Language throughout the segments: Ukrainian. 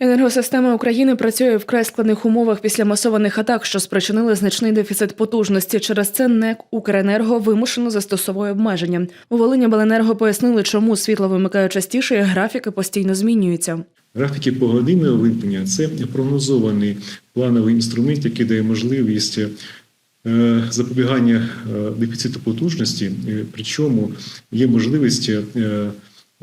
Енергосистема України працює в вкрай складних умовах після масованих атак, що спричинили значний дефіцит потужності. Через це НЕК Укренерго вимушено застосовує обмеження. У Волині Беленерго пояснили, чому світло вимикають частіше, і графіки постійно змінюються. Графіки погодинного вимкнення це прогнозований плановий інструмент, який дає можливість е, запобігання е, дефіциту потужності. Причому є можливість е,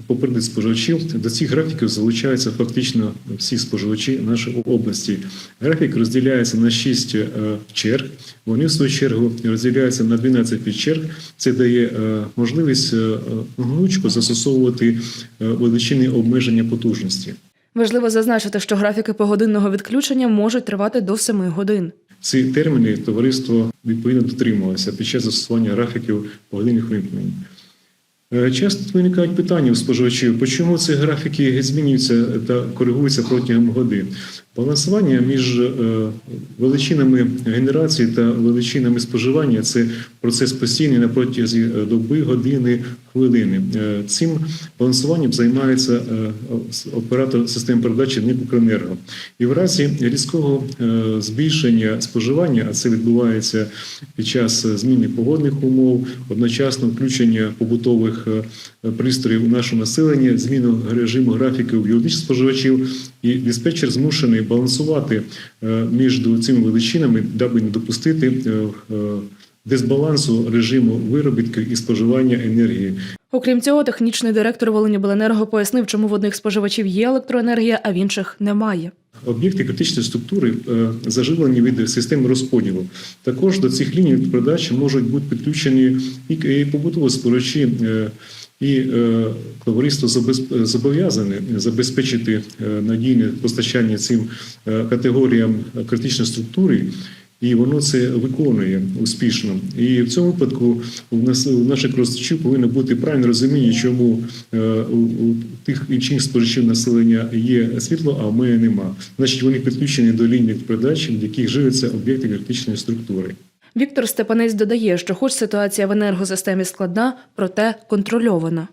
попередити споживачів. До цих графіків залучаються фактично всі споживачі нашої області. Графік розділяється на 6 е, черг. Вони в свою чергу розділяються на 12 підчерг. Це дає е, можливість е, гнучко застосовувати величини обмеження потужності. Важливо зазначити, що графіки погодинного відключення можуть тривати до 7 годин. Ці терміни товариство відповідно дотримувалося під час застосування графіків погодинних вимкнень. Е, Часто виникають питання у споживачів, чому ці графіки змінюються та коригуються протягом годин. Балансування між е, величинами генерації та величинами споживання це процес постійний на протязі е, доби, години, хвилини. Е, Цим балансуванням займається оператор системи передачі НИК «Укренерго». І в разі різкого збільшення споживання, а це відбувається під час зміни погодних умов, одночасно включення побутових пристроїв у наше населення, зміну режиму графіків юридичних споживачів, і диспетчер змушений балансувати е, між цими величинами, даби не допустити е, е, дисбалансу режиму виробітки і споживання енергії. Окрім цього, технічний директор Волинібленерго пояснив, чому в одних споживачів є електроенергія, а в інших немає. Об'єкти критичної структури е, заживлені від системи розподілу. Також до цих ліній передачі можуть бути підключені і побутові споживачі, е, і е, товариство зобов'язане забезпечити е, надійне постачання цим е, категоріям критичної структури. І воно це виконує успішно. І в цьому випадку у нас у наших користувачів повинно бути правильне розуміння, чому е, у, тих інших споживачів населення є світло, а в мене нема. Значить, вони підключені до ліній передач, в яких живляться об'єкти критичної структури. Віктор Степанець додає, що хоч ситуація в енергосистемі складна, проте контрольована.